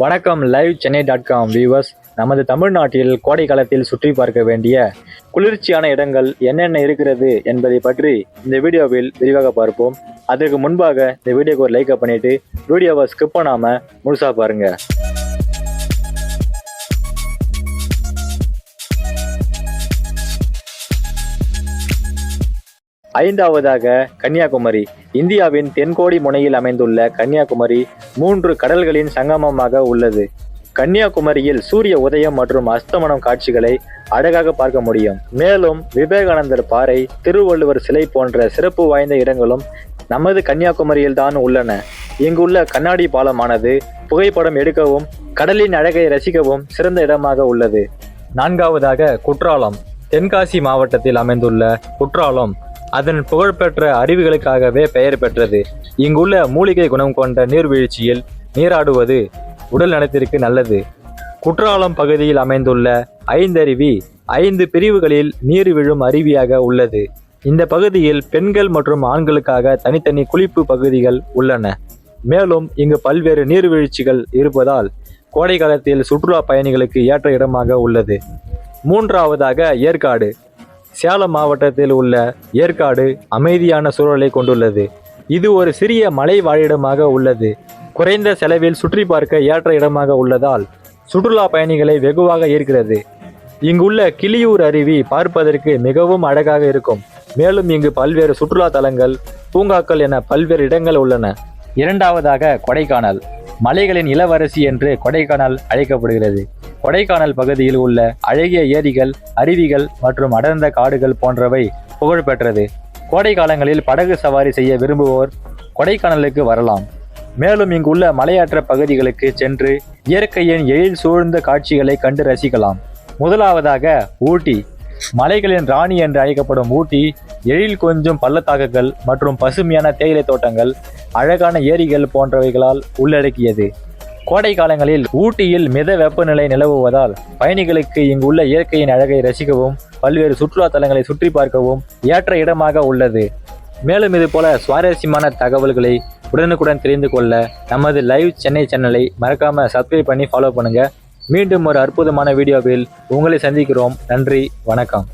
வணக்கம் live Chennai dot com viewers நமது தமிழ்நாட்டில் கோடை காலத்தில் சுற்றி பார்க்க வேண்டிய குளிர்ச்சியான இடங்கள் என்னென்ன இருக்கிறது என்பதை பற்றி இந்த வீடியோவில் விரிவாக பார்ப்போம். அதற்கு முன்பாக இந்த வீடியோக்கு ஒரு லைக்கை பண்ணிவிட்டு வீடியோவை ஸ்கிப் பண்ணாமல் முழுசாக பாருங்கள் ஐந்தாவதாக கன்னியாகுமரி. இந்தியாவின் தென்கோடி முனையில் அமைந்துள்ள கன்னியாகுமரி மூன்று கடல்களின் சங்கமமாக உள்ளது. கன்னியாகுமரியில் சூரிய உதயம் மற்றும் அஸ்தமனம் காட்சிகளை அழகாக பார்க்க முடியும். மேலும் விவேகானந்தர் பாறை திருவள்ளுவர் சிலை போன்ற சிறப்பு வாய்ந்த இடங்களும் நமது கன்னியாகுமரியில் தான் உள்ளன. இங்குள்ள கண்ணாடி பாலமானது புகைப்படம் எடுக்கவும் கடலின் அழகை ரசிக்கவும் சிறந்த இடமாக உள்ளது. நான்காவதாக குற்றாலம். தென்காசி மாவட்டத்தில் அமைந்துள்ள குற்றாலம் அதன் புகழ்பெற்ற அருவிகளுக்காகவே பெயர் பெற்றது. இங்குள்ள மூலிகை குணம் கொண்ட நீர்வீழ்ச்சியில் நீராடுவது உடல் நலத்திற்கு நல்லது. குற்றாலம் பகுதியில் அமைந்துள்ள ஐந்தருவி ஐந்து பிரிவுகளில் நீர் விழும் அருவியாக உள்ளது. இந்த பகுதியில் பெண்கள் மற்றும் ஆண்களுக்காக தனித்தனி குளிப்பு பகுதிகள் உள்ளன. மேலும் இங்கு பல்வேறு நீர்வீழ்ச்சிகள் இருப்பதால் கோடை காலத்தில் சுற்றுலா பயணிகளுக்கு ஏற்ற இடமாக உள்ளது. மூன்றாவதாக ஏற்காடு. சேலம் மாவட்டத்தில் உள்ள ஏற்காடு அமைதியான சூழலை கொண்டுள்ளது. இது ஒரு சிறிய மலை வாழிடமாக உள்ளது. குறைந்த செலவில் சுற்றி பார்க்க ஏற்ற இடமாக உள்ளதால் சுற்றுலா பயணிகளை வெகுவாக ஈர்க்கிறது. இங்குள்ள கிளியூர் அருவி பார்ப்பதற்கு மிகவும் அழகாக இருக்கும். மேலும் இங்கு பல்வேறு சுற்றுலா தலங்கள் பூங்காக்கள் என பல்வேறு இடங்கள் உள்ளன. இரண்டாவதாக கொடைக்கானல். மலைகளின் இளவரசி என்று கொடைக்கானல் அழைக்கப்படுகிறது. கொடைக்கானல் பகுதியில் உள்ள அழகிய ஏரிகள் அருவிகள் மற்றும் அடர்ந்த காடுகள் போன்றவை புகழ்பெற்றது கோடை காலங்களில் படகு சவாரி செய்ய விரும்புவோர் கொடைக்கானலுக்கு வரலாம். மேலும் இங்குள்ள மலையாற்ற பகுதிகளுக்கு சென்று இயற்கையின் எழில் சூழ்ந்த காட்சிகளை கண்டு ரசிக்கலாம். முதலாவதாக ஊட்டி. மலைகளின் ராணி என்று அழைக்கப்படும் ஊட்டி எழில் கொஞ்சம் பள்ளத்தாக்குகள் மற்றும் பசுமையான தேயிலை தோட்டங்கள் அழகான ஏரிகள் போன்றவைகளால் உள்ளடக்கியது. கோடை காலங்களில் ஊட்டியில் மித வெப்பநிலை நிலவுவதால் பயணிகளுக்கு இங்குள்ள இயற்கையின் அழகை ரசிக்கவும் பல்வேறு சுற்றுலா தலங்களை சுற்றி பார்க்கவும் ஏற்ற இடமாக உள்ளது. மேலும் இது போல சுவாரஸ்யமான தகவல்களை உடனுக்குடன் தெரிந்து கொள்ள நமது லைவ் சென்னை சேனலை மறக்காம சப்ஸ்கிரைப் பண்ணி ஃபாலோ பண்ணுங்க. மீண்டும் ஒரு அற்புதமான வீடியோவில் உங்களை சந்திக்கிறோம். நன்றி வணக்கம்.